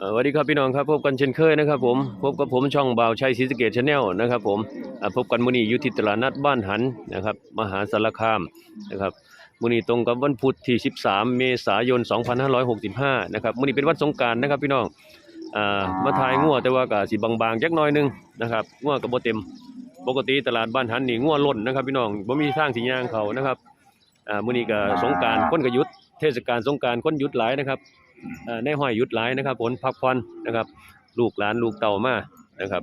สวัสดีครับพี่น้องครับพบกันเช่นเคยนะครับผมพบกับผมช่องบ่าวชัยศรีสะเกดชาแนลนะครับผมพบกันมื้อนี้อยู่ที่ตลาดนัดบ้านหันนะครับมหาสารคามนะครับมื้อนี้ตรงกับวันพุธที่ 13 เมษายน 2565 นะครับมื้อนี้เป็นวันสงกานต์นะครับพี่น้องอมาถ่ายงัวแต่ว่าก็สิบางๆจักน่อยหนึงนะครับงัวก็บ่เต็ม ปกติตลาดบ้านหันนี่งัวล้นนะครับพี่น้องบ่มีทางสิย่างเขานะครับมื้อนี้ก็สงกานต์คนก็ยุดเทศกาลสงกานต์คนยุดหลายนะครับ ในห้อยยุดหลายนะครับผลพักผ่อนนะครับ ลูกหลานลูกเต่ามานะครับ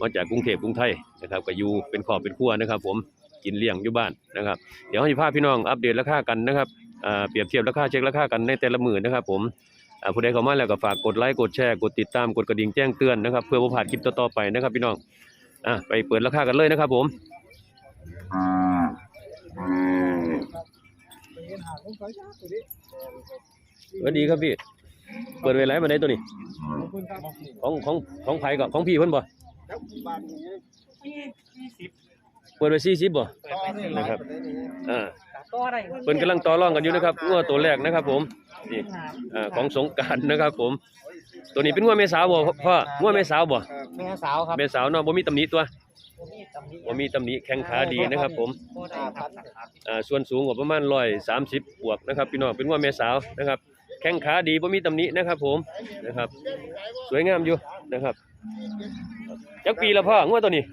มาจากกรุงเทพกรุงไทยนะครับก็อยู่เป็นคอบเป็นครัวนะครับ ผมกินเลี้ยงอยู่บ้านนะครับ เดี๋ยวให้พาพี่น้องอัปเดตราคากันนะครับเปรียบเทียบราคาเช็คราคากันในแต่ละมือนะครับ ผมผู้ใดเข้ามาแล้วก็ฝากกดไลค์กดแชร์กดติดตามกดกระดิ่งแจ้งเตือนนะครับ เพื่อบ่าดคลิปต่อๆไปนะครับ พี่น้องอะไปเปิดราคากันเลยนะครับ ผม สวัสดีครับพี่ เปิดเวลามาได้ตัวนี้ ของของของไผก็ของพี่เพิ่นบ่เปิดไว้40บ่นะครับอ่าต่อได้เพิ่นกำลังต่อรองกันอยู่นะครับงัวตัวแรกนะครับ ผมนี่อ่าของสงกรารนะครับ ผม ตัวนี้เป็นงัวแม่สาวบ่พ่องัวแม่สาวบ่แม่สาวครับแม่สาวเนาะบ่มีตำหนิตัวบ่มีตำหนิบ่มีตำหนิแข้งขาดีนะครับ ผมบ่ได้ครับอ่าส่วนสูงก็ประมาณ130บวกนะครับพี่น้องเป็นงัวแม่สาวนะครับ แข้งขาดีบ่มีตำหนินะครับ ผมนะครับ สวยงามอยู่นะครับจักปีละพ่องัวตัวนี้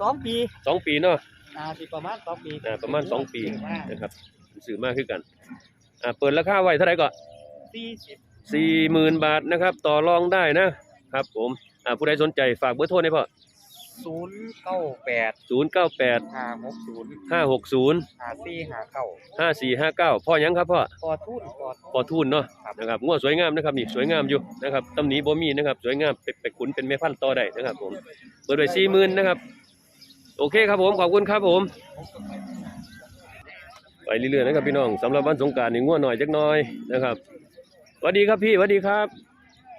สองปีสองปีเนาะอ่าสิประมาณสองปีอ่าประมาณสองปีนะครับซื้อมาคือกันอ่าเปิดราคาไว้เท่าไหร่ก็สี่สิบสี่หมื่นบาทนะครับ ต่อรองได้นะครับ ผมอ่าผู้ใดสนใจฝากเบอร์โทรให้พ่อ ศูนย์เก้าแปดศูนย์เก้าแปดห้าหกศูนย์ห้าหกศูนย์ห้าสี่ห้าเก้าห้าสี่ห้าเก้าพ่อหยังครับพ่อปอทุ่นปอปอทุนเนาะครับ นะครับงวดสวยงามนะครับนี่สวยงามอยู่นะครับตำหนิบ่มีนะครับสวยงามไปไปขุนเป็นแม่พันธุ์ต่อได้นะครับผมเปิดไว้สี่หมื่นนะครับ โอเคครับผมขอบคุณครับผม ไปเรื่อยๆนะครับพี่น้องสำหรับวันสงกรารนี่ง่วหน่อยจักหน่อยนะครับสวัสดีครับพี่สวัสดีครับ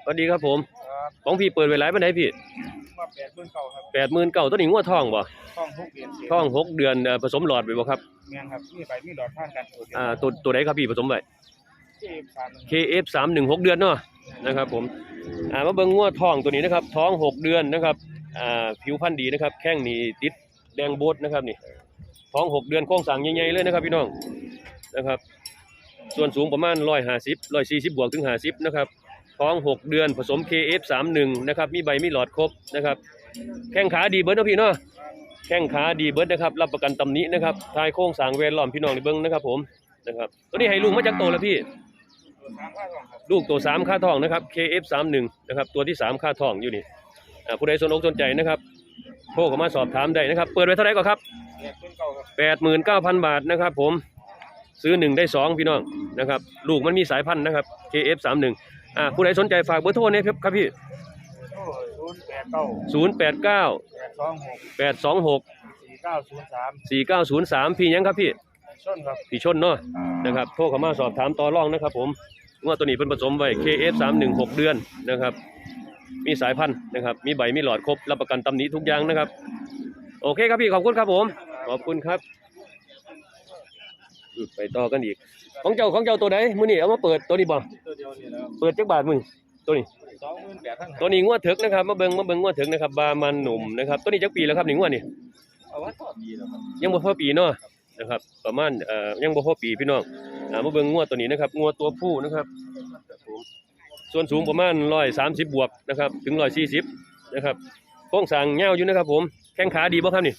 สวัสดีครับผม ครับของพี่เปิดไว้หลายปานใดพี่มาแปดหมื่นเก้าครับแปดหมื่นเก้าตัวนี้ง่วท้องบ่ท้องหกเดือนเสียท้องหกเดือนเอ่อผสมหลอดไปบ่ครับแม่นครับมีไปมีดอดท่านกันตัวเดียวอ่าตัวตัวไหนครับพี่ผสมไว้ที่สามหนึ่ง KF สามหนึ่งหกเดือนเนาะนะครับผมอ่ามาเบิ่งง่วท้องตัวนี้นะครับ ท้องหกเดือนนะครับอ่าผิวพรรณดีนะครับ แข้งนี่ติดแดงโบดนะครับนี่ ท้องหกเดือนโครงสร้างใหญ่ๆเลยนะครับพี่น้องนะครับ ส่วนสูงประมาณร้อยห้าสิบร้อยสี่สิบบวกถึงห้าสิบนะครับ ท้องหกเดือนผสม KF สามหนึ่งนะครับ มีใบมีหลอดครบนะครับ แข้งขาดีเบิร์ดนะพี่เนาะแข้งขาดีเบิร์ดนะครับ รับประกันตำนี้นะครับทายโค้งสางเวรล้อมพี่น้องในเบิ้งนะครับผมนะครับตัวนี้ให้ลูกมาจากโตแล้วพี่ ลูกตัวสามค่าทองนะครับ KF สามหนึ่งนะครับตัวที่สามค่าทองอยู่นี่อ่าผู้ใดสนอกสนใจนะครับโทรเข้ามาสอบถามได้นะครับ เปิดไว้เท่าไหร่ก่อนครับแปดหมื่นเก้าครับแปดหมื่นเก้าพันบาทนะครับผมซื้อหนึ่งได้สองพี่น้องนะครับ ลูกมันมีสายพันธุ์นะครับ KF สามหนึ่ง อ่าผู้ใดสนใจฝากเบอร์โทรเนี่ยครับพี่โอ้ศูนย์แปดเก้าศูนย์แปดเก้าแปดสองหกแปดสองหกสี่เก้าศูนย์สามสี่เก้าศูนย์สามพี่ยังครับพี่ชนครับพี่ชนเนาะนะครับโทรเข้ามาสอบถามต่อรองนะครับ ผมว่าตัวนี้เป็นผสมไว้ KF สามหนึ่งหกเดือนนะครับ มีสายพันธุ์นะครับ มีใบมีหลอดครบรับประกันตำหนิทุกอย่างนะครับ โอเคครับพี่ขอบคุณครับผม ขอบคุณครับอืม ไปต่อกันอีก ของเจ้าของเจ้าตัวไหนมื้อนี้เอามาเปิดตัวนี้บ่ตัวเดียวนี่นะครับเปิดจักบาทมึงตัวนี้สองหมื่นแปดพันตัวนี้งวดเถิกนะครับ มาเบิ่งมาเบิ่งงวดเถิกนะครับบามันหนุ่มนะครับ ตัวนี้จักปีแล้วครับนี่งวดนี่เอาว่าต่อดีแล้วครับยังบ่พอปีเนาะนะครับ ประมาณเอ่อยังบ่พอปีพี่น้องอ่ามาเบิ่งงวดตัวนี้นะครับงวดตัวผู้นะครับผมส่วนสูงประมาณ130บวกนะครับ ถึง140นะครับโครงสร้างยาวอยู่นะครับ ผมแข้งขาดีบ่ครับนี่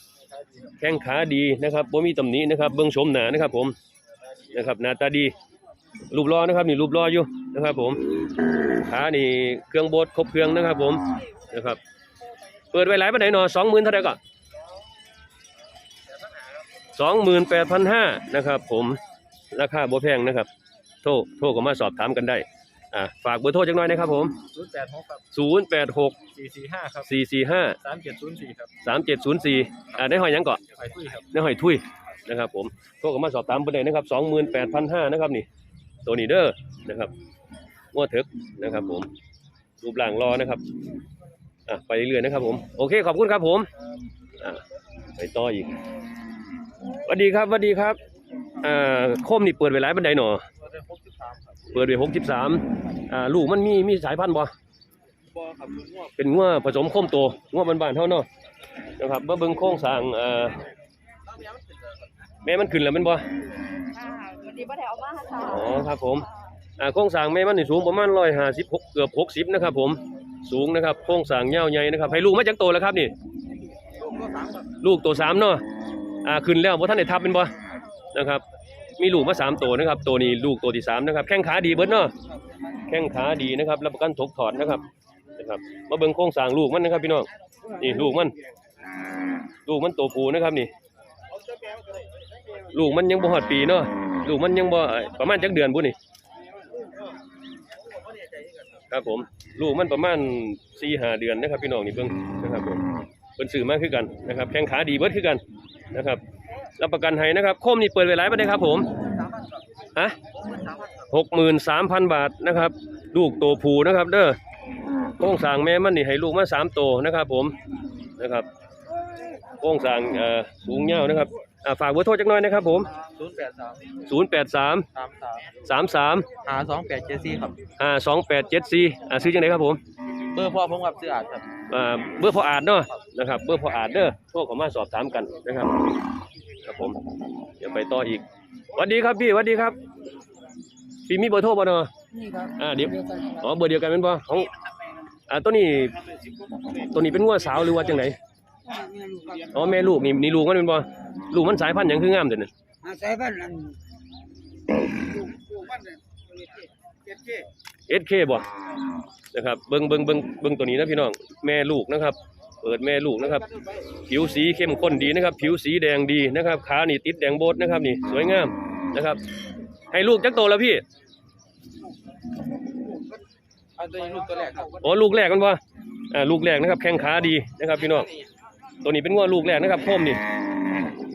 แข้งขาดีนะครับบ่มีตำหนินะครับ เบิ่งชมหนานะครับ ผมนะครับหน้าตาดีรูปรอนะครับนี่รูปรออยู่นะครับ ผมขานี่เครื่องโบดครบเครื่องนะครับ ผมนะครับ เปิดไว้หลายปานใดเนาะ20,000เท่าใดก็28,500นะครับ ผมราคาบ่แพงนะครับ โทรโทรก็มาสอบถามกันได้ อ่าฝากเบอร์โทรจักหน่อยนะครับผม ศูนย์แปดหกครับ086 สี่สี่ห้าครับ445 สามเจ็ดศูนย์สี่ครับ3704อ่าได้หอยหยังเกาะ ไปคุยครับ ในหอยทุยนะครับผมโทรเข้ามาสอบถามประเด็นนะครับสองหมื่นแปดพันห้านะครับนี่ตัวนี้เด้อนะครับงวดเถิกนะครับผมรูปร่างรอนะครับอะไปเรื่อยๆนะครับผมโอเคขอบคุณครับผมอะไปต่ออีกสวัสดีครับสวัสดีครับอ่าโคมนี่เปิดไว้หลายบันไดหนอ เราจะพบสิบสามครับอ เปิดไว้หกสิบสามอ่าลูกมันมีมีสายพันธุ์บ่บ่ครับคุณง่วงเป็นงัวผสมโคมโตงัวบ้านๆเท่าเนาะนะครับมาเบิ่งโครงสร้างเอ่อแม่มันขึ้นแล้วแมันบ่ค่ะวันนี้ป้าแถวมาค่ะอ๋อครับผมอ่าโครงสร้างแม่มันนี่สูงประมาณ156เกือบ60นะครับ ผมสูงนะครับโครงสร้างยาวใหญ่นะครับให้ลูกมาจากโตแล้วครับนี่ ลูกก็สามครับลูกตัวสามเนาะอ่าขึ้นแล้วบ่ทันได้ทับเป็นบ่นะครับ มีลูกมาสามตัวนะครับ ตัวนี้ลูกตัวที่สามนะครับ แข้งขาดีเบิดเนาะแข้งขาดีนะครับรับประกันถกถอดนะครับนะครับ มาเบิ่งโครงสร้างลูกมันนะครับ พี่น้องนี่ลูกมัน ลูกมันตัวผูนะครับนี่ ลูกมันยังบ่ฮอดปีเนาะลูกมันยังบ่ประมาณจักเดือนบุนี่ครับผมลูกมันประมาณ4-5เดือนนะครับ พี่น้องนี่เบิ่งนะครับผมเพิ่นซื้อมาคือกันนะครับ แข้งขาดีเบิดคือกันนะครับ รับประกันให้นะครับโคมนี่เปิดไว้หลายปานใดครับผมฮะ63,000บาทนะครับ ลูกตัวผู้นะครับ เด้อโครงสร้างแม่มันนี่ให้ลูกมาสามตัวนะครับผมนะครับโครงสร้างเอ่อสูงยาวนะครับอ่าฝากเบอร์โทรจักหน่อยนะครับผมศูนย์แปดสาม083สามสาม33 หาสองแปดเจ็ดสี่ครับอ่า2874อ่าซื้อจังไดครับผมเบอร์พ่อผมกับซื้ออาจครับอ่าเบอร์พออาจเนาะนะครับเบอร์พออาจเด้อโทรเข้ามาสอบถามกันนะครับครับ ผม เดี๋ยวไปต่ออีกสวัสดีครับพี่สวัสดีครับ พี่มีเบอร์โทรบ่เนาะ นี่ครับอ่าเดี๋ยว อ๋อเบอร์เดียวกันเป็นบ่ของอ่าตัวนี้ตัวนี้เป็นงัวสาวหรือว่าจังไดอ๋อแม่ลูกนี่นี่ลูกมันเป็นบ่ลูกมันสายพันธุ์หยังคืองามเด้อนี่อาศัยบ้านนั้นเอสเคบ่นะครับเบิ่งเบิ่งเบิ่งเบิ่งตัวนี้นะพี่น้องแม่ลูกนะครับ เปิดแม่ลูกนะครับ ผิวสีเข้มข้นดีนะครับ ผิวสีแดงดีนะครับขานี่ติดแดงโบดนะครับนี่สวยงามนะครับ ให้ลูกจักโตแล้วพี่อันตัวนี้ลูกตัวแรกครับอ๋อลูกแรกกันบ่อ่าลูกแรกนะครับ แข้งขาดีนะครับพี่น้องตัวนี้เป็นงัวลูกแรกนะครับโคมนี่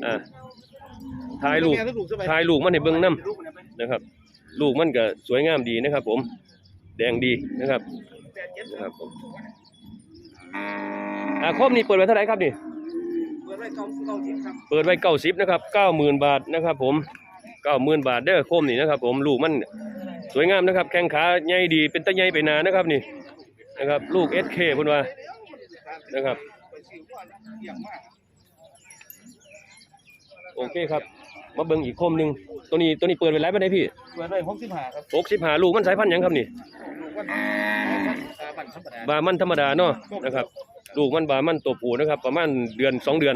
อ่าท้ายลูกท้ายลูกมันให้เบิ่งนํนะครับ ลูกมันก็สวยงามดีนะครับ ผม แดงดีนะครับนะครับผม อ่าโคมนี่เปิดไว้เท่าไหร่ครับนี่เปิดไว้เก้าเก้าสิบครับเปิดไว้เก้าสิบนะครับเก้าหมื่นบาทนะครับ ผมเก้าหมื่นบาทเด้อโคมนี่นะครับ ผมลูกมันสวยงามนะครับ แข้งขาใหญ่ดีเป็นตะใหญ่ไปหนานะครับนี่นะครับ ลูกเอสเคพุ่นว่านะครับโอเคครับ มาเบิ่งอีกโคมหนึ่งตัวนี้ตัวนี้เปิดไว้หลายปานใดพี่เปิดไว้หกสิบห้าครับหกสิบห้าลูกมันสายพันธุ์หยังครับนี่ลูกวันสาบันธรรมดาบามันธรรมดาเนาะนะครับ ลูกมันบามันตัวผู้นะครับ ประมาณเดือนสองเดือน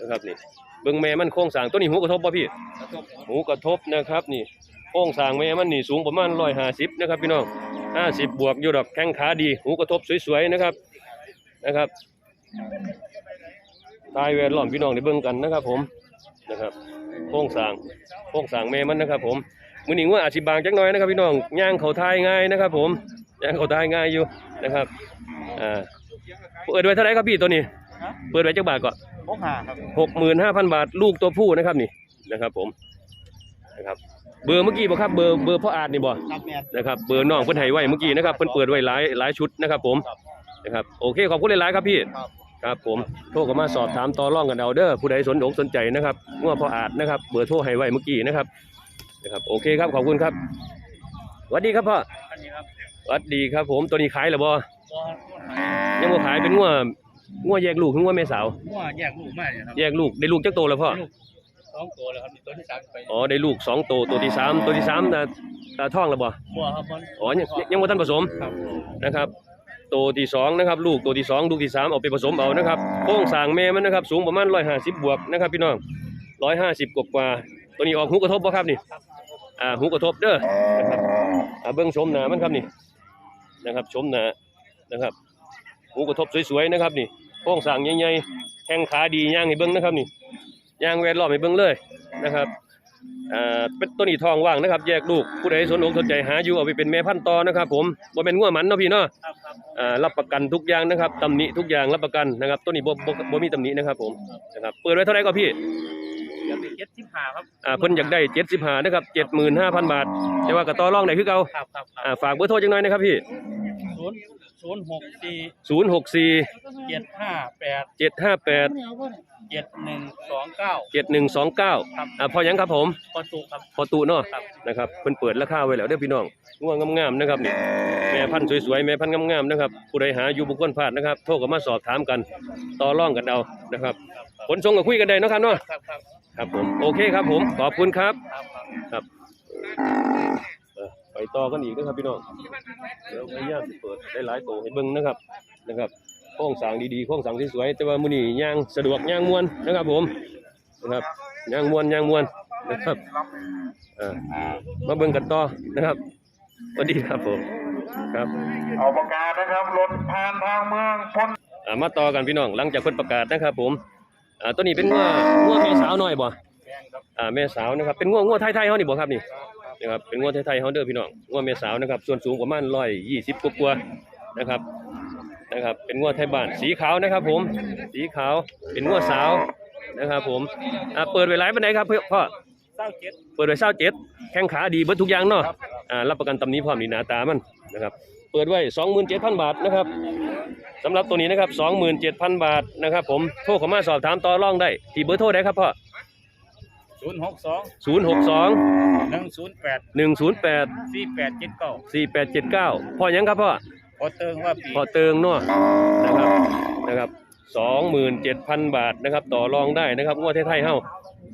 นะครับนี่เบิ่งแม่มันโครงสร้างตัวนี้หูกระทบป่ะพี่กระทบหูกระทบนะครับนี่โครงสร้างแม่มันนี่สูงประมาณร้อยห้าสิบนะครับพี่น้องห้าสิบบวกอยู่ดอกแข้งขาดีหูกระทบสวยๆนะครับนะครับทายแวดล้อมพี่น้องได้เบิ่งกันนะครับผม นะครับโครงสร้างโครงสร้างแม่มันนะครับ ผมมือหนิงว่าอาจสิบางจักหน่อยนะครับ พี่น้องย่างเขาทายง่ายนะครับ ผมย่างเขาทายง่ายอยู่นะครับอ่าเปิดไว้เท่าไหรครับพี่ตัวนี้ เปิดไว้จักบาทก่อนหกห้าครับหกหมื่นห้าพันบาทลูกตัวผู้นะครับนี่นะครับ ผมนะครับ เบอร์เมื่อกี้บ่ครับเบอร์เบอร์พ่ออาจนี่บ่ครับแม่นะครับเบอร์น้องเพิ่นให้ไว้เมื่อกี้นะครับเพิ่นเปิดไว้หลายหลายชุดนะครับ ผมนะครับ โอเคขอบคุณหลายๆครับพี่ ครับครับผมโทรเข้ามาสอบถามต่อรองกันเอาเด้อผู้ใดสนอกสนใจนะครับง่วพ่ออาจนะครับเบอร์โทรให้ไว้เมื่อกี้นะครับนะครับ โอเคครับขอบคุณครับสวัสดีครับพ่ออันนี้ครับสวัสดีครับ ผมตัวนี้ขายแล้วบ่ตัวยังบ่ขายเป็นง่วง่วแยกลูกถึงง่วแม่สาวหัวแยกลูกมากเลยครับแยกลูกได้ลูกจักโตแล้วพ่อสองตัวเลยครับนี่ตัวที่สามไปอ๋อได้ลูกสองตัวตัวที่สามตัวที่สามน่ะอ่าท้องแล้วบ่บัวครับมันอ๋อยังยังบ่ทันผสมครับนะครับ ตัวที่สองนะครับลูกตัวที่สองลูกที่สามเอาไปผสมเอานะครับโครงสางแม่มันนะครับ สูงประมาณร้อยห้าสิบบวกนะครับพี่น้องร้อยห้าสิบกว่าตัวนี้ออกหูกระทบบ่ครับนี่อ่าหูกระทบเด้อนะครับอ่าเบิ้งชมหนามันครับนี่นะครับชมหนานะครับหูกระทบสวยๆนะครับนี่โครงสางใหญ่ๆแข้งขาดีย่างให้เบิ้งนะครับนี่ย่างแวดล้อมให้เบิ้งเลยนะครับ เป็นตัวนี้ทองว่างนะครับ แยกลูกผู้ใดสนอกสนใจหาอยู่เอาไปเป็นแม่พันธุ์ต่อนะครับ ผมบ่เป็นงัวหมันเนาะพี่เนาะครับครับอ่ารับประกันทุกอย่างนะครับตำหนิทุกอย่างรับประกันนะครับตัวนี้บ่บ่บ่มีตำหนินะครับ ผมนะครับเปิดไว้เท่าไหร่ก็พี่เดี๋ยวเจ็ดสิบห้าครับอ่าเพิ่นอยากได้75นะครับ75,000บาท แต่ว่าก็ต่อรองได้คือเก่าครับครับครับอ่าฝากเบอร์โทรจังหน่อยนะครับพี่ศูนย์ศูนย์หกสี่064เจ็ดห้าแปด758 เจ็ดหนึ่งสองเก้า เจ็ดหนึ่งสองเก้าครับ อ่าพอยังครับผม พอตุครับ พอตูเนาะครับ นะครับเพิ่นเปิดราคาไว้แล้วเด้อพี่น้องง่วงงามๆนะครับนี่แม่พันธุ์สวยๆแม่พันธุ์งามๆนะครับผู้ใดหาอยู่บุคคลพลาดนะครับ โทรเข้ามาสอบถามกันต่อรองกันเอานะครับขนส่งก็คุยกันได้เนาะครับเนาะครับครับครับผมโอเคครับผมขอบคุณครับครับครับครับเอ่อไปต่อกันอีกนะครับพี่น้องเดี๋ยวพยายามสิเปิดได้หลายตัวให้เบิ่งนะครับนะครับ โครงสร้างดีๆโครงสร้างสวยๆแต่ว่ามื้อนี้ย่างสะดวกย่างม่วนนะครับผมนะครับย่างม่วนย่างม่วนนะครับเอ่อมาเบิ่งกันต่อนะครับสวัสดีครับผมครับเอาประกาศนะครับรถผ่านทางเมืองพ้นอ่ามาต่อกันพี่น้องหลังจากเพิ่นประกาศนะครับ ผมอ่าตัวนี้เป็นงัวงัวแม่สาวน้อยบ่แม่นครับอ่าแม่สาวนะครับเป็นงัวงัวไทยๆเฮานี่บ่ครับนี่นะครับเป็นงวดไทยๆเฮาเด้อพี่น้องงวดเมษาวนะครับ ส่วนสูงประมาณ120กว่าๆนะครับ นะครับ เป็นงวดไทยบ้านสีขาวนะครับ ผม สีขาวเป็นงวดสาวนะครับ ผมอ่าเปิดไว้หลายปานใดครับเพื่อพ่อเก้าเจ็ดเปิดไว้27แข้งขาดีเบิดทุกอย่างเนาะอ่ารับประกันตำหนี้พร้อมนี่หน้าตามันนะครับ เปิดไว้27,000บาทนะครับสำหรับตัวนี้นะครับ27,000บาทนะครับ ผมโทรเข้ามาสอบถามต่อรองได้ที่เบอร์โทรได้ครับพ่อศูนย์หกสอง062หนึ่งศูนย์แปด108สี่แปดเจ็ดเก้า4879พ่อหยังครับพ่อ พอเติงว่าปีพอเติงเนาะนะครับนะครับสองหมื่นเจ็ดพันบาทนะครับ ต่อรองได้นะครับงวดไทยๆเฮา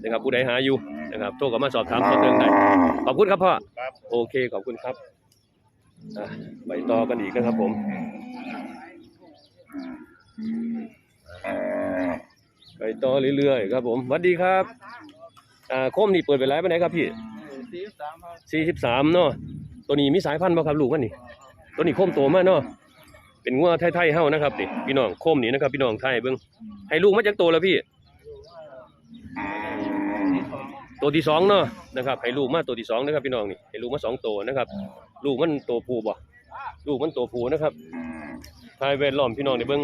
นะครับผู้ใดหาอยู่นะครับโทรเข้ามาสอบถามพอเติงได้ขอบคุณครับพ่อครับโอเคขอบคุณครับอะไปต่อกันอีกนะครับผมไปต่อเรื่อยๆครับผมสวัสดีครับอ่าโคมนี่เปิดไปแล้วไปไหนครับพี่สี่สามครับสี่สิบสามเนาะตัวนี้มีสายพันธุ์บ่ครับลูกมันนี่ ตัวนี้โคมโตมากเนาะเป็นงัวไทยๆเฮานะครับนี่พี่น้องโคมนี่นะครับ พี่น้องไทยเบิ่งให้ลูกมาจากโตแล้วพี่ ตัวที่สองเนาะนะครับให้ลูกมาตัวที่สองนะครับ พี่น้องนี่ให้ลูกมาสองตัวนะครับ ลูกมันตัวผูบ่ลูกมันตัวผูนะครับทายเวทล้อมพี่น้องได้เบิ่ง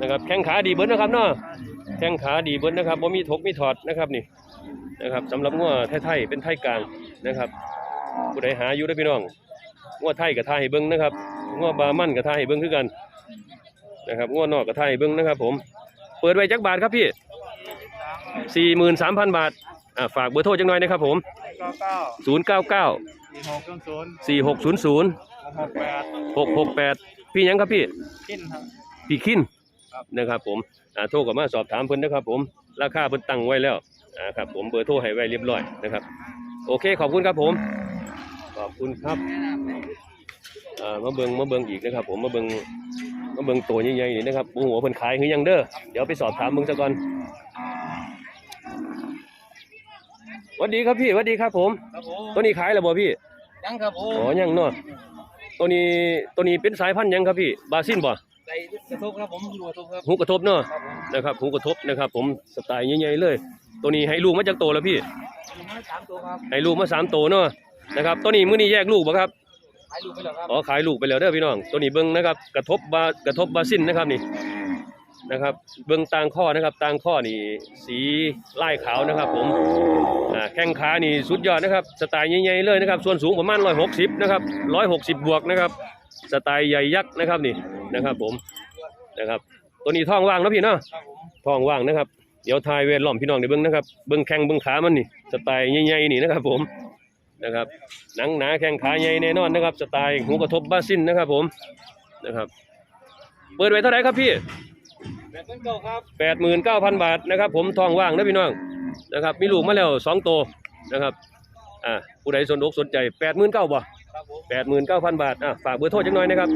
นะครับ แข้งขาดีเบิดนะครับเนาะแข้งขาดีเบิดนะครับบ่มีทกมีถอดนะครับนี่นะครับสำหรับงัวไทยๆเป็นไทยกลางนะครับผู้ใดหาอยู่ได้พี่น้อง งัวไทยกับไทยให้เบิ้งนะครับงัวบามันกับไทยให้เบิ้งคือกันนะครับงัวนอกกับไทยให้เบิ้งนะครับผม เปิดไว้จักบาทครับพี่สี่หมื่นสามพันบาทอ่าฝากเบอร์โทรจังหน่อยนะครับผมเก้าเก้าศูนย์เก้าเก้าสี่หกศูนย์สี่หกศูนย์ศูนย์หกแปดหกหกแปดพี่หยังครับพี่กินครับพี่คินครับนะครับผมอ่าโทรกลับมาสอบถามเพิ่นนะครับผม ราคาเพิ่นตั้งไว้แล้วอ่าครับผมเบอร์โทรให้ไว้เรียบร้อยนะครับ โอเคขอบคุณครับผมข อบคุณครับอ่ามาเบิงมาเบิงอีกนะครับ ผมมาเบิงมาเบิงตัวใหญ่ๆนี่นะครับบ่หัวาเพิ่นขายคือหยังเด้อเดี๋ยวไปสอบถามเบิ่งซะก่อนสวัสดีครับพี่สวัสดีครับ ผม ครับผมตัวนี้ขายแล้วบ่พี่ยังครับผอ๋มอยังเนาะตัวนี้ตัวนี้เป็นสายพันธุ์หยังครับพี่ บาซินบ่ใส่กระทบครับผมอยู่กระทบครับหูกระทบเนาะครับผมนะครับหูกระทบนะครับ ผมสไตล์ใหญ่ๆเลย ตัวนี้ให้ลูกมาจากโตแล้วพี่ลงมาสามตัวครับให้ลูกมาสามโตเนาะ นะครับตัวนี้มื้อนี้แยกลูกบ่ครับขายลูกไปแล้วครับอ๋อขายลูกไปแล้วเด้อพี่น้องตัวนี้เบิ้งนะครับกระทบบากระทบบาซินนะครับนี่นะครับ เบิ้งตางข้อนะครับตางข้อนี่สีลายขาวนะครับ ผมอ่าแข้งขานี่สุดยอดนะครับ สไตล์ใหญ่ๆเลยนะครับ ส่วนสูงประมาณ160นะครับ160 บวกนะครับ สไตล์ใหญ่ยักษ์นะครับนี่นะครับ ผมนะครับ ตัวนี้ท้องว่างเนาะพี่เนาะครับผมท้องว่างนะครับ เดี๋ยวทายเวทล้อมพี่น้องเดี๋ยวเบิ้งนะครับเบิ้งแข้งเบิ้งขามันนี่สไตล์ใหญ่ๆนี่นะครับ ผม นะครับหนังหนาแข้งขาใหญ่แน่นอนนะครับสไตล์หูกระทบบาซินนะครับผมนะครับเปิดไว้เท่าไหร่ครับพี่แบบนั้นเก่าครับแปดหมื่นเก้าพันบาทนะครับ ผมท้องว่างนะพี่น้องนะครับมีลูกมาแล้วสองตัวนะครับอ่าผู้ใดสนอกสนใจแปดหมื่นเก้าบ่ ครับผมแปดหมื่นเก้าพันบาทอะฝากเบอร์โทรจังหน่อยนะครับ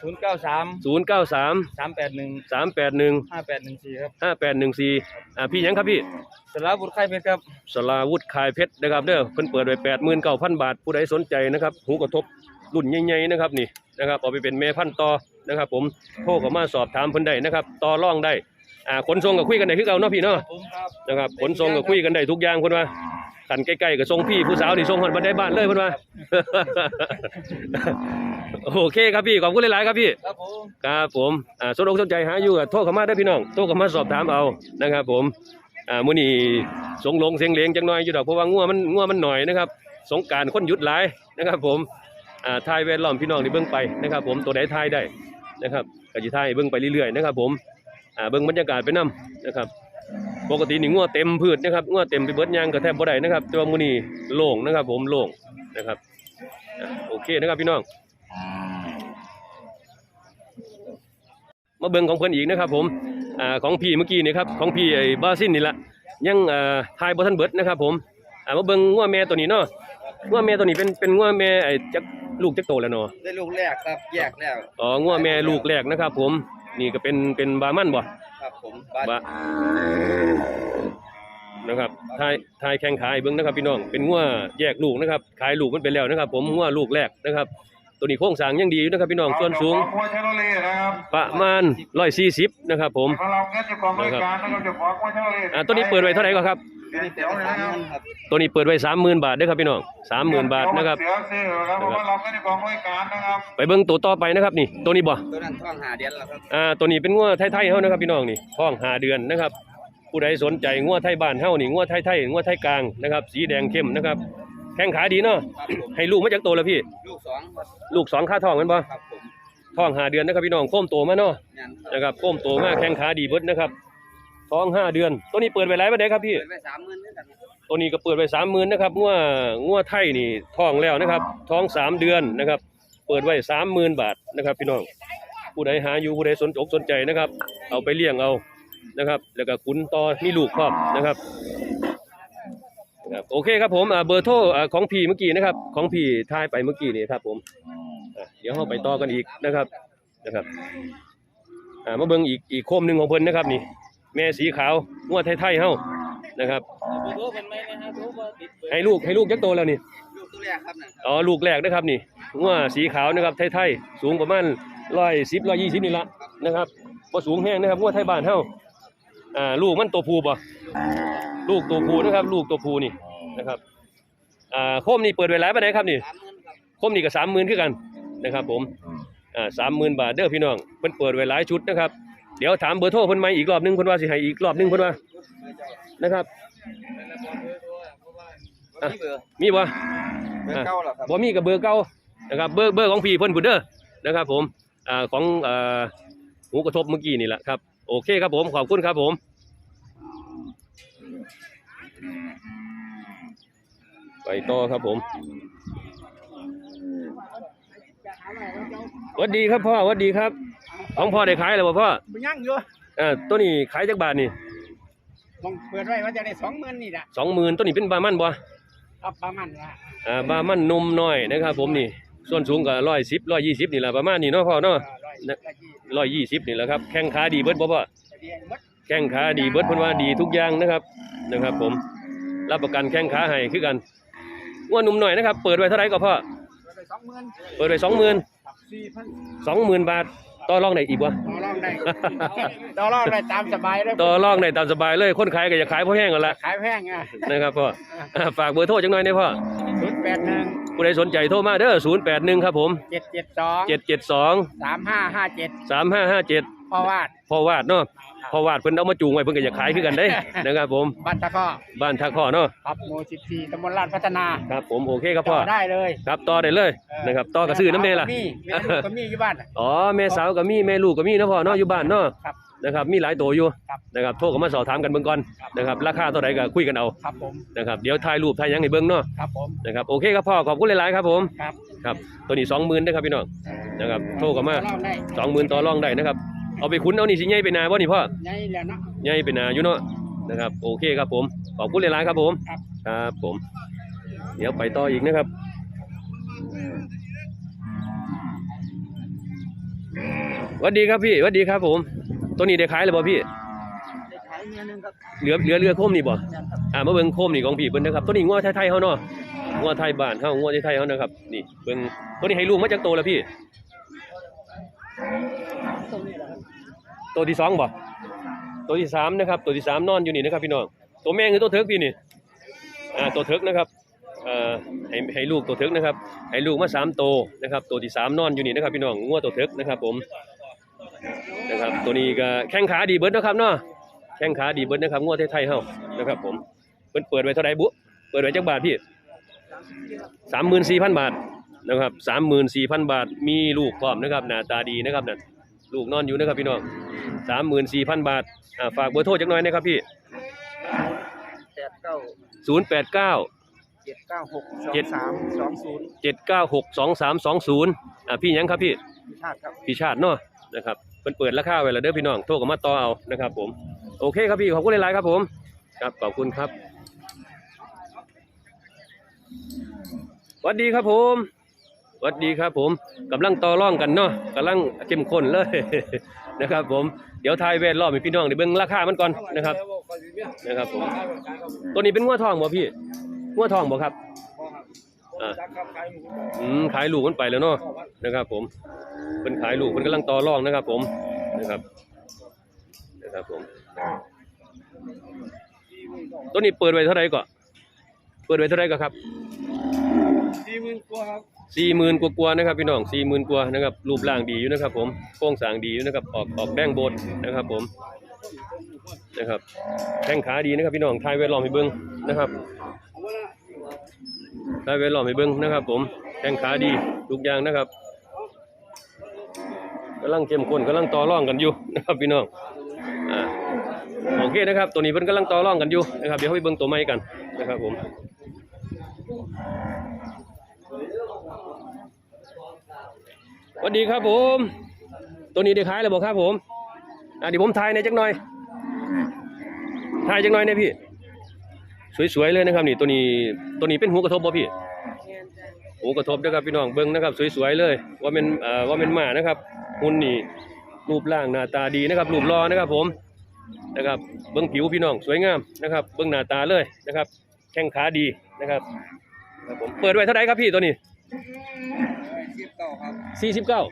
ศูนย์เก้าสามศูนย์เก้าสามสามแปดหนึ่งสามแปดหนึ่งห้าแปดหนึ่งสี่ครับห้าแปดหนึ่งสี่อ่าพี่หยังครับพี่สาราบุตรไข่เพชรครับ สลาวุธขายเพชรนะครับเด้อเพิ่นเปิดไว้แปดหมื่นเก้าพันบาท ผู้ใดสนใจนะครับหูกระทบรุ่นใหญ่ๆนะครับนี่นะครับเอาไปเป็นแม่พันธุ์ต่อนะครับ ผมโทรเข้ามาสอบถามเพิ่นได้นะครับต่อรองได้อ่าขนส่งก็คุยกันได้คือเก่าเนาะพี่เนาะผมครับนะครับขนส่งก็คุยกันได้ทุกอย่างเพิ่นว่า ขันใกล้ๆก็ส่งพี่ผู้สาวนี่ส่งฮอดบันไดบ้านเลยเพิ่นว่า โอเคครับพี่ขอบคุณหลายๆครับพี่ ครับผมครับผมอ่าสนอกสนใจหาอยู่ก็โทรเข้ามาได้อพี่น้องโทรเข้ามาสอบถามเอานะครับผมอ่ามื้อนี้สงลงเสียงเหลียงจังน้อยอยู่ดอกเพราะว่างัวมันงัวมันหน่อยนะครับ สงกรารคนหยุดหลายนะครับ ผมอ่าทายแวดล้อมพี่น้องที่เบิ่งไปนะครับ ผมตัวไหนทายได้นะครับก็สิทายให้เบิ่งไปเรื่อยๆนะครับ ผมอ่าเบิ่งบรรยากาศไปนํนะครับ ปกตินี่งัวเต็มพืชนะครับงัวเต็มไปเบิดยางก็แทบบ่ได้นะครับแต่ว่ามื้อนี้โล่งนะครับ ผมโล่งนะครับอะโอเคนะครับพี่น้อง มาเบิ่งของเพิ่นอีกนะครับ ผมอ่าของพี่เมื่อกี้นี่ครับของพี่ไอ้บาซินนี่ละยังอ่าทายบ่ทันเบิดนะครับ ผมอ่ามาเบิ่งงัวแม่ตัวนี้เนาะงัวแม่ตัวนี้เป็นเป็นงัวแม่ไอ้จักลูกจักโตแล้วเนาะได้ลูกแรกครับแยกแล้วอ๋องัวแม่ลูกแรกนะครับ ผมนี่ก็เป็นเป็นบามันบ่ครับ ผมบ้านบะนะครับทายทายแข่งขายเบิ่งนะครับพี่น้อง เป็นงัวแยกลูกนะครับ ขายลูกมันไปแล้วนะครับ ผมงัวลูกแรกนะครับ ตัวนี้โครงสร้างยังดีอยู่นะครับพี่น้องส่วนสูงเจ้าของมวยชาโลเล่นะครับประมาณ140นะครับ ผมมาลองเงินเจ้าของรายการนะครับเจ้าของมวยชาโลเล่อ่าตัวนี้เปิดไว้เท่าไหร่ก็ครับเดี๋ยวนะครับครับตัวนี้เปิดไว้30,000บาทเด้อครับพี่น้อง30,000บาทนะครับเสียเสียครับเพราะว่าเราเงินเจ้าของรายการนะครับไปเบิ่งตัวต่อไปนะครับนี่ ตัวนี้บ่ตัวนั้นท้องหาเดือนแล้วครับอ่าตัวนี้เป็นงัวไทยๆเฮานะครับพี่น้องนี่ท้องห้าเดือนนะครับผู้ใดสนใจงัวไทยบ้านเฮานี่งัวไทยๆงัวไทยกลางนะครับ สีแดงเข้มนะครับ แข้งขาดีเนาะครับผมให้ลูกมาจากโตแล้วพี่ ลูกสองครับลูกสองค่าท้องแมันบ่ครับผมท้องห้าเดือนนะครับพี่น้องโค้มโตมาเนาะงานนะครับโค้มโตมาแข้งขาดีเบิดนะครับท้องห้าเดือน ตัวนี้เปิดไว้หลายปานใดครับพี่ เปิดไว้สามหมื่นด้วยกันตัวนี้ก็เปิดไว้30,000นะครับงัวงัวไทยนี่ท้องแล้วนะครับ ท้องสามเดือนนะครับ เปิดไว้30,000บาทนะครับ พี่น้องผู้ใดหาอยู่ผู้ใดสนอกสนใจนะครับ เอาไปเลี้ยงเอานะครับ แล้วก็ขุนต่อมีลูกครอบนะครับนะ ครับโอเคครับผมอ่าเบอร์โทรอ่าของพี่เมื่อกี้นะครับ ของพี่ทายไปเมื่อกี้นี่ครับผมอะเดี๋ยวเราไปต่อกันอีกนะครับนะครับอ่ามาเบิ่งอีกอีกโคมหนึ่งของเพิ่นนะครับนี่ แม่สีขาวงวดไทยๆเฮานะครับโทรเป็นไหมนะฮะโทรมาติดเบอร์ให้ลูกให้ลูกยักโตแล้วนี่ ลูกตัวแรกครับนั่นอ๋อลูกแรกนะครับนี่งัวสีขาวนะครับไทยๆสูงประมาณร้อยสิบร้อยยี่สิบนี่ละนะครับพอสูงแห้งนะครับงัวไทยบ้านเฮา อ่าลูกมันตัวผู้ป่ะลูกตัวผู้นะครับ ลูกตัวผู้นี่นะครับอ่าโคมนี่เปิดไว้หลายปานใดครับนี่สามหมื่นครับโคมนี่ก็สามหมื่นคือกันนะครับ ผมอ่าสามหมื่นบาทเด้อพี่น้องเพิ่นเปิดไว้หลายชุดนะครับ เดี๋ยวถามเบอร์โทรเพิ่นใหม่อีกรอบหนึงเพิ่นว่าสิให้อีกรอบหนึงเพิ่นว่านะครับบ่มีเบอร์มีบ่เบอร์เก้าแล้วครับบ่มีกับเบอร์เก่านะครับเบอร์เบอร์ของพี่เพิ่นพุ่นเด้อนะครับ ผมอ่าของอ่าหูกระทบเมื่อกี้นี่แหละครับโอเคครับผมขอบคุณครับผม ไปต่อครับผมสวัสดีครับพ่อสวัสดีครับ ของพ่อได้ขายแล้วบ่พ่อมันยังอยู่อ่าตัวนี้ขายจักบาทนี่มองเปิดไว้ว่าจะได้สองหมื่นนี่แหละสองหมื่นตัวนี้เป็นบามันบ่ครับประมาณละอ่าบามันนมน้อยนะครับผมนี่ ส่วนสูงก็ร้อยสิบร้อยยี่สิบนี่แหละประมาณนี้เนาะพ่อเนาะร้อยนะละยี่ร้อยยี่สิบนี่แหละครับแข้งขาดีเบิดบ่พ่อเดียวมดแข้งขาดีเบิดเพิ่นว่าดีทุกอย่างนะครับนะครับ ผมรับประกันแข้งขาให้คือกัน ว่าหนุ่มหน่อยนะครับ เปิดไว้เท่าไหร่ก็พ่อ เปิดไปสองหมื่นเปิดไว้สองหมื่นครับสี่พันสองหมื่นบาท ต่อรองได้อีกวะต่อรองได้ต่อรองได้ตามสบายเลยต่อรองได้ตามสบายเลย คนขายก็จะขายพอแห้งกันละขายแพงอะนะครับพ่ออ่าฝากเบอร์โทรจังหน่อยได้พ่อศูนย์แปดหนึ่งผู้ใดสนใจโทรมาเด้อศูนย์แปดหนึ่งครับผมเจ็ดเจ็ดสองเจ็ดเจ็ดสองสามห้าห้าเจ็ดสามห้าห้าเจ็ดพ่อวาดพ่อวาดเนาะ พ่อวาดเพิ่นเอามาจูงไว้เพิ่นก็อยากขายคือกันเด้ นะครับผมบ้านตะข้อบ้านท่าข้อเนาะครับหมู่สิบสี่ตำบลลาดพัฒนาครับผมโอเคครับต่พ่ออได้เลยครับต่อได้เลยนะครับต่อกระซื้อน้ำเด้ล่ะมีแม่ลูกก็มีอยู่บ้านอ๋อแม่สาวก็มีแม่ลูกก็มีเนาะพ่อเนาะอยู่บ้านเนาะครับนะครับมีหลายตัวอยู่ครับนะครับโทรก็มาสอบถามกันเบิ่งก่อนครับนะครับราคาเท่าไหร่ก็คุยกันเอาครับผมนะครับเดี๋ยวถ่ายรูปถ่ายหยังให้เบิ่งเนาะครับผมนะครับโอเคครับพ่อขอบคุณหลายๆครับผมครับครับตัวนี้20,000เด้อครับพี่น้องนะครับโทรก็มาต่อรองได้20,000ต่อรองได้นะครับ เอาไปคุ้นเอานี่สิใหญ่ไปนาบ่นี่พ่อใหญ่แล้วเนาะใหญ่เป็นนาอยู่เนาะนะครับ โอเคครับผมขอบคุณหลายๆครับผมครับครับผม เดี๋ยวไปต่ออีกนะครับสวัสดีครับพี่สวัสดีครับผม ตัวนี้ได้ขายเลยบ่พี่ได้ขายเมียหนึงครับเหลือเหลือเหลือโคมนี่บ่แม่นครับอ่ามาเบิ่งโคมนี่ของพี่เพิ่นนะครับ ตัวนี้งัวไทยๆเฮาเนาะงัวไทยบ้านเฮางัวไทยๆเฮานะครับ นี่เบิ่งตัวนี้ให้ลูกมาจากโตแล้วพี่ ตัวที่สองบ่ตัวที่สามนะครับ ตัวที่สามนอนอยู่นี่นะครับ พี่น้องตัวแม่คือตัวเถิกพี่นี่อ่าตัวเถิกนะครับอ่าให้ให้ลูกตัวเถิกนะครับให้ลูกมาสามโตวนะครับ ตัวที่สามนอนอยู่นี่นะครับ พี่น้องงัวตัวเถิกนะครับ ผมนะครับ ตัวนี้ก็แข้งขาดีเบิร์ดนะครับเนาะแข้งขาดีเบิร์ดนะครับงัวไทยๆเฮานะครับ ผมเพิ่นเปิดไว้เท่าไหร่บุเปิดไว้จักบาทพี่สามหมื่นสี่พันบาทนะครับสามหมื่นสี่พันบาทมีลูกพร้อมนะครับหน้าตาดีนะครับนั่น ลูกนอนอยู่นะครับพี่น้องสามหมื่นสี่พันบาทอ่าฝากเบอร์โทรจักหน่อยนะครับพี่ศเก้าศูนย์แปดเก้าเจ็ดเก้าหกสองเจ็ดสามสองศูนย์เจ็ดเก้าหกสองสามสองศูนย์อ่าพี่หยังครับพี่ พิชาติครับ พี่ชาติเนาะนะครับเพิ่นเปิดราคาไว้แล้วเด้อพี่น้องโทรกันมาต่อเอานะครับผมโอเคครับพี่ขอบคุณหลายๆครับผมครับขอบคุณครับสวัสดีครับผมส วัสดีครับผมกำลังต่อร่องกันเนาะกำลังเข้มข้นเลยนะครับผมเดี๋ยวทายเวทรอบให้พี่น้องได้เบิ่งราคามันก่อนนะครับนะครับผมตัวนี้เป็นงัวทองบ่พี่งัวทองบ่ครับอ่าอืมขายลูกมันไปแล้วเนาะนะครับ ผมเป็นขายลูกเป็นกำลังต่อรองนะครับ ผมนะครับนะครับผมตัวนี้เปิดไว้เท่าไหร่ก่อนเปิดไว้เท่าไหร่ก่อนครับสี่หมื่นกว่าครับ สี่หมื่นกว่าๆนะครับพี่น้องสี่หมื่นกว่านะครับรูปร่างดีอยู่นะครับ ผมโครงสร้างดีอยู่นะครับออกออกแป้งโบนนะครับ ผมนะครับแข้งขาดีนะครับพี่น้องทายเวทล้อมให้เบิ้งนะครับทายเวทล้อมให้เบิ้งนะครับ ผมแข้งขาดีทุกอย่างนะครับกำลังเข้มข้นกำลังต่อรองกันอยู่นะครับพี่น้องอ่าโอเคนะครับ ตัวนี้เพิ่นกำลังต่อรองกันอยู่นะครับเดี๋ยวไปเบิ่งตัวใหม่กันนะครับผม วัสดีครับผม ตัวนี้ได้ขายแล้วบอกครับผมอ่าเดี๋ยวผมถ่ายในอยจักหน่อยถ่ายจักหน่อยเนี่ยพี่ สวยๆเลยนะครับนี่ตัวนี้ตัวนี้เป็นหูกระทบบ่พี่ หูกระทบนะครับพี่น้องเบิ้งนะครับสวยๆเลย ว่าเป็นเอ่อว่าเป็นหมานะครับหุ่นนี่รูปร่างหน้าตาดีนะครับรูปรอนะครับผมนะครับ เบิ้งผิวพี่น้องสวยงามนะครับ เบิ้งหน้าตาเลยนะครับ แข้งขาดีนะครับครับผมเปิดไว้เท่าไหร่ครับพี่ตัวนี้ สี่สิบเก้า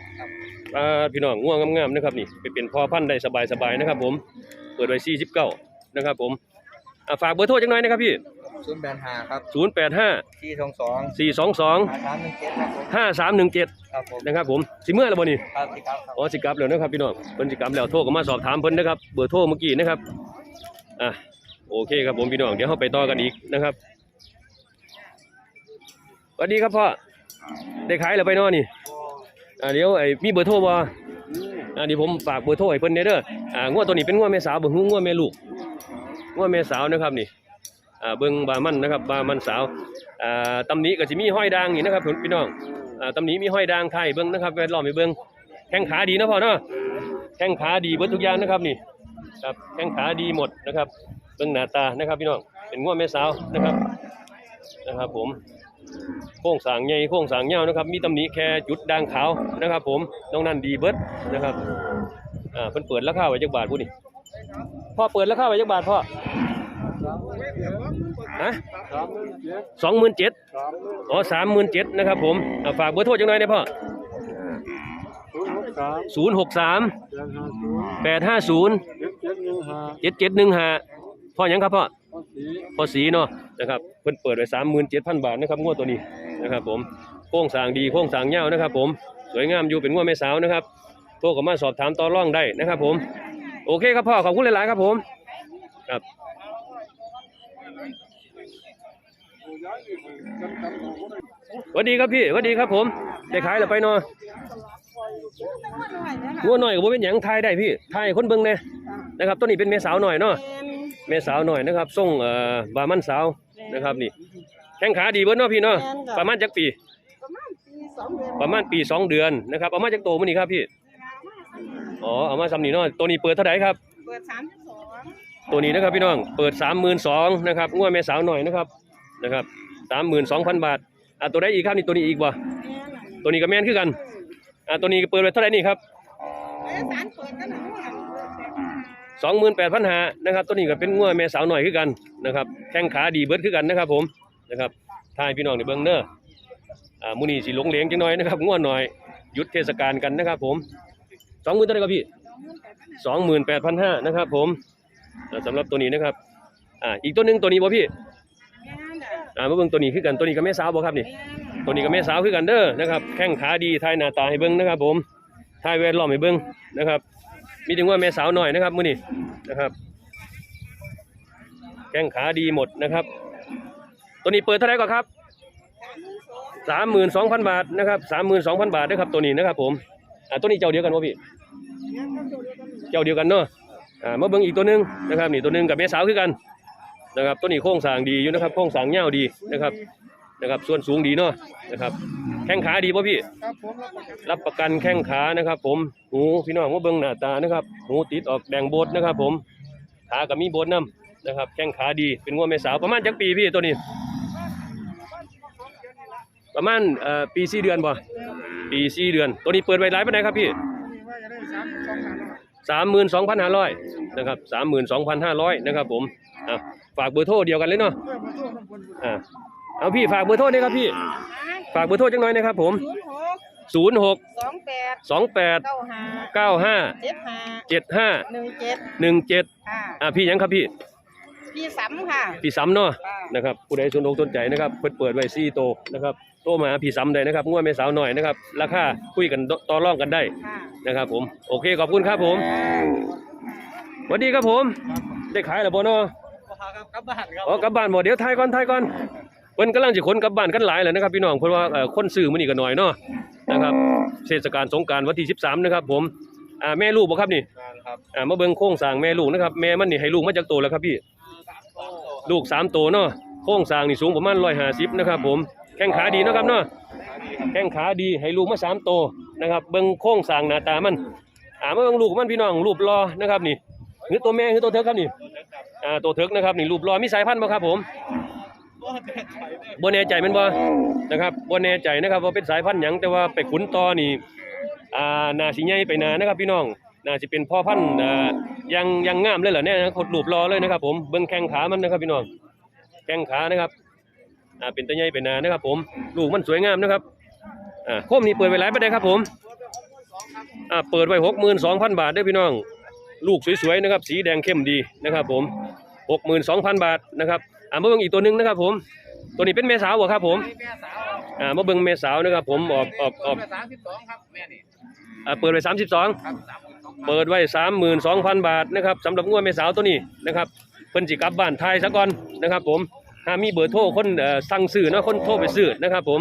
อ่าพี่น้องง่วงงามๆนะครับนี่ไปเป็นพ่อพันธุ์ได้สบายๆนะครับ ผมเปิดไว้สี่สิบเก้านะครับ ผมอ่าฝากเบอร์โทรจังหน่อยนะครับพี่ศูนย์แปดห้าครับศูนย์แปดห้าสี่สองสองสี่สองสองห้าสามหนึ่งเจ็ดครับผมห้าสามหนึ่งเจ็ดครับผมนะครับผมสิเมื่อแล้วบ่นี่ครับสิครับครับอ๋อสิกลับแล้วนะครับพี่น้องเพิ่นสิกลับแล้วโทรก็มาสอบถามเพิ่นนะครับเบอร์โทรเมื่อกี้นะครับอะโอเคครับผมพี่น้องเดี๋ยวเราไปต่อกันอีกนะครับสวัสดีครับพ่อได้ขายแล้วไปเนอนี่ อ่าเดี๋ยวไอ้มีเบอร์โทรบ่อ่าเดี๋ยวผมฝากเบอร์โทรให้เพิ่นเด้อเด้ออ่างวดตัวนี้เป็นงวดแม่สาวบ่ฮู้งวดแม่ลูกงวดแม่สาวนะครับนี่อ่าเบิ่งบามันนะครับบามันสาวอ่าตำหนิก็สิมีห้อยด่างนี่นะครับพี่น้องอ่าตำหนิมีห้อยด่างไทยเบิ่งนะครับแวดล้อมให้เบิ่งแข้งขาดีนะพ่อเนาะแข้งขาดีเบิดทุกอย่างนะครับนี่ครับแข้งขาดีหมดนะครับเบิ่งหน้าตานะครับพี่น้องเป็นง่วแม่สาวนะครับนะครับผม โค้งสางใหญ่โค้งสร้างยาวนะครับ มีตำหนิแค่จุดด่างขาวนะครับ ผมนอกนั้นดีเบิร์ดนะครับอ่าเพิ่นเปิดราคาไว้จักบาทผู้นี่พ่อเปิดราคาไว้จักบาทพ่อฮะสองหมื่นเจ็ดอ๋อสามหมื่นเจ็ดนะครับ ผมฝากเบอร์โทรจังหน่อยนะพ่อศูนย์หกสามแปดห้าศูนย์เจ็ดเจ็ดหนึ่งห้าพ่อยังครับพ่อพ่อสีเนาะ นะครับเพิ่นเปิดไว้สามหมื่นเจ็ดพันบาทนะครับงวดตัวนี้นะครับผมโค้งสางดีโค้งสางเงาวนะครับ ผมสวยงามอยู่เป็นงวดแม่สาวนะครับโทรเข้ามาสอบถามต่อร่องได้นะครับ ผม โอเคครับพ่อขอบคุณหลายๆครับผมครับสวัสดีครับพี่สวัสดีครับ ผมได้ขายแล้วไปเนาะงัวหน่อยก็บ่เป็นหยังทายได้พี่ทายคนเบิ่งแน่นะครับตัวนี้เป็นแม่สาวหน่อยเนาะแม่สาวหน่อยนะครับส่งเอ่อบามันสาว นะครับนี่แข้งขาดีเบิดเนาะพี่เนาะประมาณจักปี ประมาณปีสองเดือนประมาณปีสองเดือนนะครับเอามาจากโตมื้อนี้ครับพี่อ๋อเอามาซ้ำนี่เนาะตัวนี้เปิดเท่าไหร่ครับ เปิดสามสิบสองตัวนี้นะครับพี่น้องเปิด 32,000นะครับงวดแม่สาวหน่อยนะครับนะครับ32,000 บาทอะตัวใดอีกครับนี่ตัวนี้อีกบ่แม่น่ะตัวนี้ก็แม่นคือกันอะตัวนี้เปิดไว้เท่าไหร่นี่ครับเอ้ยสารเปิดกันหนึ่ สองวัน28,500นหานะครับตัวนี้ก็เป็นงวแม่สาวหน่อยคือกันนะครับแข้งขาดีเบิดคือกันนะครับผมนะครับทายพี่น้องในเบิ่งเด้ออ่ามื้อนี้สิหลงเหลงจังหน่อยนะครับง่วนหน่อยหยุดเทศกาลกันนะครับผมสองหมื่นเท่าไหร่ครับพี่สองหมื่นแปดพันห้านะครับผมอ่าสำหรับตัวนี้นะครับอ่าอีกตัวหนึ่งตัวนี้บ่พี่อ่ามาเบิ่งตัวนี้คือกันตัวนี้ก็แม่สาวบ่ครับนี่แม่น่ะตัวนี้ก็แม่สาวคือกันเด้อนะครับแข้งขาดีทายหน้าตาให้เบิ่งนะครับผมทายแวดล้อมให้เบิ่งนะครับ มีถึงว่าแม่สาวหน่อยนะครับมือนี้นะครับแข้งขาดีหมดนะครับ ตัวนี้เปิดเท่าไหร่ก่อนครับสามหมื่นสองพันบาทนะครับสามหมื่นสองพันบาทนะครับตัวนี้นะครับ ผมอ่าตัวนี้เจ้าเดียวกันวะพี่เจ้าเดียวกันเนาะอ่ามาเบิ่งอีกตัวนึงนะครับนี่ตัวนึงกับแม่สาวคือกันนะครับ ตัวนี้โครงสางดีอยู่นะครับโครงสร้างยาวดีนะครับ นะครับ ส่วนสูงดีเนาะนะครับ แข้งขาดีป่ะพี่ ครับผมรับประกันแข้งขานะครับ ผมหูพี่น้องว่าเบิ่งหน้าตานะครับหูติดออกแดงโบดนะครับ ผมขากับมีโบดนํนะครับ แข้งขาดีเป็นงัวแม่สาวประมาณจักปีพี่ตัวนี้ ประมาณเอ่อปีสี่เดือนบ่ปีสี่เดือน ตัวนี้เปิดไว้หลายปานใดครับพี่นี่ว่าจะได้สามสองพันสามหมื่นสองพันห้าร้อยนะครับสามหมื่นสองพันห้าร้อยนะครับ ผมอะฝากเบอร์โทรเดียวกันเลยเนาะเพื่อมาช่วยน้ำพลบุญอ่า เอาพี่ฝากเบอร์โทรด้วยครับพี่ ฝากเบอร์โทรจังหน่อยนะครับผม ศูนย์หกศูนย์หกสองแปดสองแปดเก้าห้าเก้าห้าเจ็ดห้าเจ็ดห้าหนึ่งเจ็ดหนึ่งเจ็ดค่ะอ่าพี่หยังครับพี่ พี่ซ้ำค่ะพี่ซ้ำเนาะค่ะนะครับผู้ใดสนอกสนใจนะครับเปิดเปิดไว้ซี่โตนะครับโตมาหาพี่ซ้ำได้นะครับงวดแม่สาวหน่อยนะครับราคาคุยกันต่อรองกันได้ค่ะนะครับ ผมโอเคขอบคุณครับผมสวัสดีครับผม ได้ขายแล้วบ่เนาะครับกลับบ้านครับอ๋อกลับบ้านบ่เดี๋ยวถ่ายก่อนถ่ายก่อนเพิ่นกำลังสิขนกลับบ้านกันหลายแล้วนะครับพี่น้องเพราะว่าเอ่อคนซื้อมื้อนี้ก็น้อยเนาะนะครับเทศกาลสงกรานต์วันที่ 13 นะครับ ผมอ่าแม่ลูกบ่ครับนี่ครับอ่ามาเบิ่งโครงสร้างแม่ลูกนะครับแม่มันนี่ให้ลูกมาจากโตแล้วครับพี่ ลูกสามโตเนาะโครงสร้างนี่สูงประมาณ150นะครับผมแข้งขาดีเนาะครับเนาะ แข้งขาดีให้ลูกมาสามโตนะครับเบิ่งโครงสร้างหน้าตามันอ่ามาเบิ่งลูกมันพี่น้องรูปรอนะครับนี่คือตัวแม่คือตัวเถิกครับนี่อ่าตัวเถิกนะครับนี่รูปรอมีสายพันธุ์บ่ครับผม บ่แน่ใจแมันบ่นะครับบ่แน่ใจนะครับว่าเป็นสายพันธุ์หยังแต่ว่าไปขุนต่อนี่อ่านาสิใหญ่ไปนานะครับพี่น้องน่าสิเป็นพ่อพันธุ์อ่ายังยังงามเลยเหรอเนี่ยนะขดรูปรอเลยนะครับผมเบิ่งแข้งขามันนะครับพี่น้องแข้งขานะครับอ่าเป็นตะใหญ่ไปนานะครับ ผมลูกมันสวยงามนะครับอ่าโคมนี่เปิดไว้หลายปานใดครับผมอ่าเปิดไว้62,000บาทเด้อพี่น้อง ลูกสวยๆนะครับ สีแดงเข้มดีนะครับ ผม62,000บาทนะครับ อ่ามาเบิ่งอีกตัวหนึงนะครับผม ตัวนี้เป็นแม่สาวบ่ครับผมแม่สาวอ่ามาเบิ่งแม่สาวนะครับผมออกออกออกสามสิบสองครับแม่นี่อ่าเปิดไว้32ครับสามสิบสองเปิดไว้32,000บาทนะครับสำหรับงวดแม่สาวตัวนี้นะครับเพิ่นสิกลับบ้านไทยซะก่อนนะครับผมถ้ามีเบอร์โทรคนเอ่อสั่งซื้อเนาะคนโทรไปซื้อนะครับผม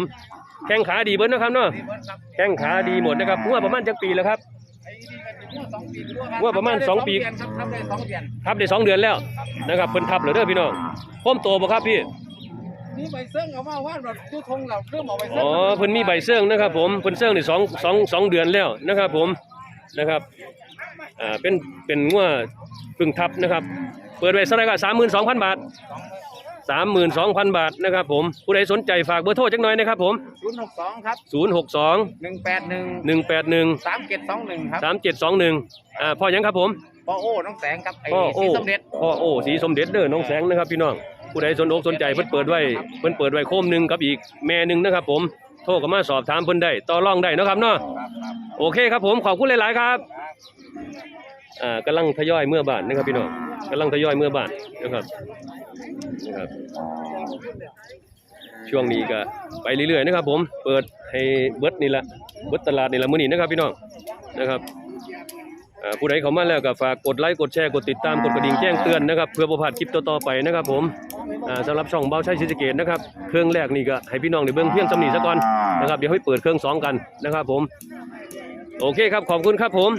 แข้งขาดีเบิดนะครับเนาะนี่เบิร์ดครับแข้งขาดีหมดนะครับงวดประมาณจักปีแล้วครับไอ้นี่ก็จะ สองปีกว่าครับว่าประมาณสองปีเดือนครับทำได้สองเดือนทับได้สองเดือนแล้วนะครับเพิ่นทับแล้วเด้อพี่น้องพร้อมโตบ่ครับพี่นี่ใบเสื้อเอามาว่าแบบทุกทงเราเริ่มเอาใบเสื้อ๋อเพิ่นมีใบเสื่องนะครับผมเพิ่นเสื่องนี่สองสองสองเดือนแล้วนะครับ ผมนะครับอ่าเป็นเป็นงัวพึ่งทับนะครับ เปิดไว้เท่าไหร่ก็สามหมื่นสองพันบาท สามหมื่นสองพันบาทนะครับผมผู้ใดสนใจฝากเบอร์โทรจักหน่อยนะครับผมศูนย์หกสองครับศูนย์หกสองหนึ่งแปดหนึ่งหนึ่งแปดหนึ่งสามเจ็ดสองหนึ่งครับสามเจ็ดสองหนึ่งอ่าพ่อหยังครับผมพ่อโอ้น้องแสงครับไอ้พ่อโอ้สีสมเด็จพ่อโอ้สีสมเด็จเด้อน้องแสงนะครับพี่น้องผู้ใดสนอกสนใจเพิ่นเปิดไว้เพิ่นเปิดไว้โคมหนึ่งกับอีกแม่หนึ่งนะครับผมโทรก็มาสอบถามเพิ่นได้ต่อรองได้เนาะครับเนาะโอเคครับผมขอบคุณหลาย ๆ ครับอ่ากำลังทยอยเมื่อบ้านนะครับพี่น้อง กำลังทยอยเมื่อบ้านนะครับนะครับ ช่วงนี้ก็ไปเรื่อยๆนะครับ ผมเปิดให้เบิร์ดนี่ละเบิดตลาดนี่ละมื้อนี้นะครับพี่น้องนะครับผู้ใดเข้ามาแล้วก็ฝากกดไลค์กดแชร์กดติดตามกดกระดิ่งแจ้งเตือนนะครับเพื่อบ่พาดคลิปต่อๆไปนะครับ ผมอ่าสำหรับช่องเบาใช้ศรีสเกตนะครับเครื่องแรกนี่ก็ให้พี่น้องได้เบิ่งเพียงสำนีซะก่อนนะครับเดี๋ยวให้เปิดเครื่องสองกันนะครับ ผม โอเคครับขอบคุณครับผม